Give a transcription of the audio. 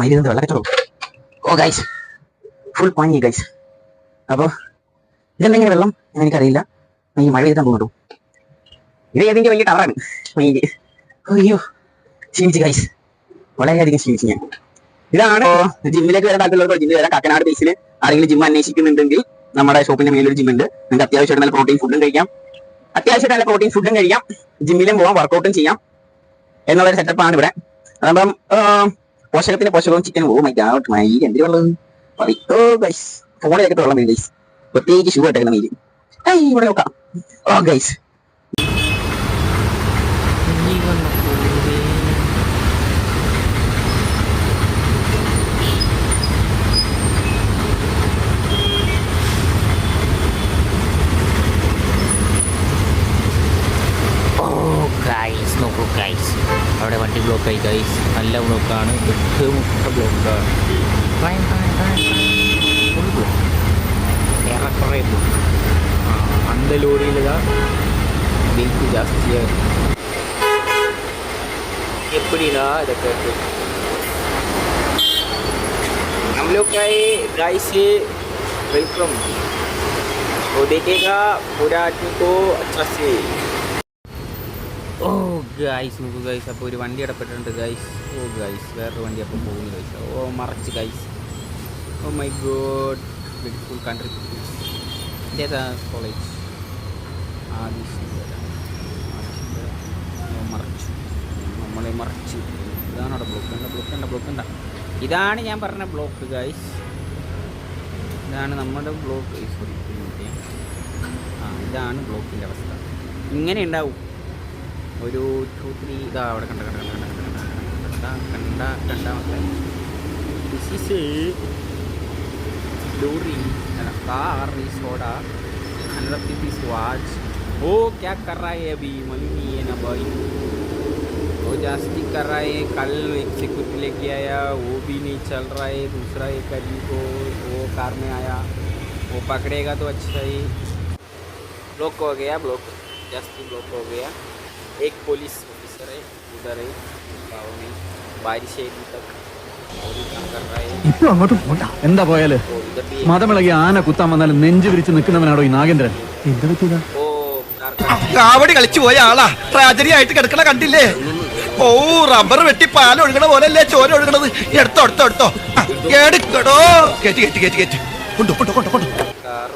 മൈലിരുന്ന് വെള്ളക്കച്ചവടം oh guys full പണി guys അപ്പോൾ ഇതെന്തെങ്കിലും വെള്ളം? എനിക്കറിയില്ല ഈ മഴ പെയ്താൽ പോകുന്നു ഇത് ഏതെങ്കിലും വലിയ ടവറാണ് മൈൻഡ് അയ്യോ. ക്ഷീണിച്ച് ഗൈസ് വളരെയധികം ക്ഷീണിച്ചു ഞാൻ. ഇതാണ് ജിമ്മിലേക്ക് വരാൻ താല്പര്യമുള്ളത് ജിമ്മിൽ വരാം. കാക്കനാട് ബേസിൽ ആരെങ്കിലും ജിം അന്വേഷിക്കുന്നുണ്ടെങ്കിൽ നമ്മുടെ ഷോപ്പിന്റെ മേലൊരു ജിം ഉണ്ട്. നിങ്ങൾക്ക് അത്യാവശ്യമായിട്ട് നല്ല പ്രോട്ടീൻ ഫുഡും കഴിക്കാം. അത്യാവശ്യമായിട്ട് നല്ല പ്രോട്ടീൻ ഫുഡും കഴിക്കാം. ജിമ്മിലും പോകാം വർക്കൗട്ടും ചെയ്യാം. എന്നുള്ളൊരു സെറ്റപ്പാണ് ഇവിടെ. അതാകുമ്പം പോഷകത്തിന് പോഷകവും ചിക്കനും ഓ മൈ ഗാഡ് മൈ എന്തിനു വെള്ളം പറയോ ഗൈസ് ഫോണിലേക്ക് വെള്ളം വീണ് ഗൈസ് പ്രത്യേകിച്ച് ഷൂ ഇട്ടേക്കുന്ന മീല് ഏയ് ഇവിടെ നോക്കാം ഓ ഗൈസ് ഓ ഗൈസ് നോക്കൂ ഗൈസ് അവിടെ വണ്ടി ബ്ലോക്ക് ആയി ഗൈസ് നല്ല ബ്ലോക്കാണ് എട്ട് മുട്ട ബ്ലോക്കാണ് ഏറെക്കുറെ ബ്ലോക്ക് ആ അന്ത ലോറിയിൽ വെയിറ്റ് ജാസ്തിയാണ് എപ്പടിനാ ഇതൊക്കെ हम लोग का ये गाइस से वेलकम वो देखेगा पूरा आदमी को अच्छा से ഓ ഗൈസ് നോക്കൂ ഗൈസ് അപ്പോൾ ഒരു വണ്ടി ഇടപെട്ടിട്ടുണ്ട് ഗൈസ് ഓ ഗൈസ് വേറൊരു വണ്ടി അപ്പോൾ പോകുന്നു ഗൈസ് ഓ മറച്ച് guys oh my God beautiful country ഇതേതാ കോളേജ് മറച്ചു. നമ്മളെ മറച്ചു. ഇതാണ് അവിടെ ബ്ലോക്ക് ഉണ്ട് ബ്ലോക്ക് ഉണ്ട് ബ്ലോക്ക് ഉണ്ട് ഇതാണ് ഞാൻ പറഞ്ഞ ബ്ലോക്ക് ഗൈസ് ഇതാണ് നമ്മുടെ ബ്ലോക്ക് സോറി ആ ഇതാണ് ബ്ലോക്കിന്റെ അവസ്ഥ. ഇങ്ങനെ ഉണ്ടാവും. ओ क्या कर रहा है अभी मम्मी ये ना भाई वो जास्ती कर रहा है कल एक से कुछ लेके आया वो भी नहीं चल रहा है दूसरा एक अभी को वो कार में आया वो पकड़ेगा तो अच्छा ही ब्लॉक हो गया ब्लॉक जास्ती ब्लॉक हो गया एक पुलिस ऑफिसर है उधर है गाँव में बारिश है अभी तक और भी काम कर रहा है ഇപ്പൊ അങ്ങോട്ട് പോണ്ട എന്താ പോയാല് और उधर भी മതമിളകി ആന കുത്താൻ വന്നാലും നെഞ്ചു വിരിച്ച് നിൽക്കുന്നവനാണോ ഈ നാഗേന്ദ്രൻ എന്താ പറ്റിയതാ वो कार का കാവടി കളിച്ചു പോയ ആളാ ട്രാജഡി ആയിട്ട് കിടക്കണ കണ്ടില്ലേ ഓ റബ്ബർ വെട്ടി പാൽ ഒഴുകണ പോലല്ലേ ചോര ഒഴുകണത് എടുത്തോ എടുത്തോ എടുത്തോ ആ, എടുക്കടോ കേറ്റി കേറ്റി കേറ്റി കേറ്റി കൊണ്ടു കൊണ്ടു കൊണ്ടു കൊണ്ടു कार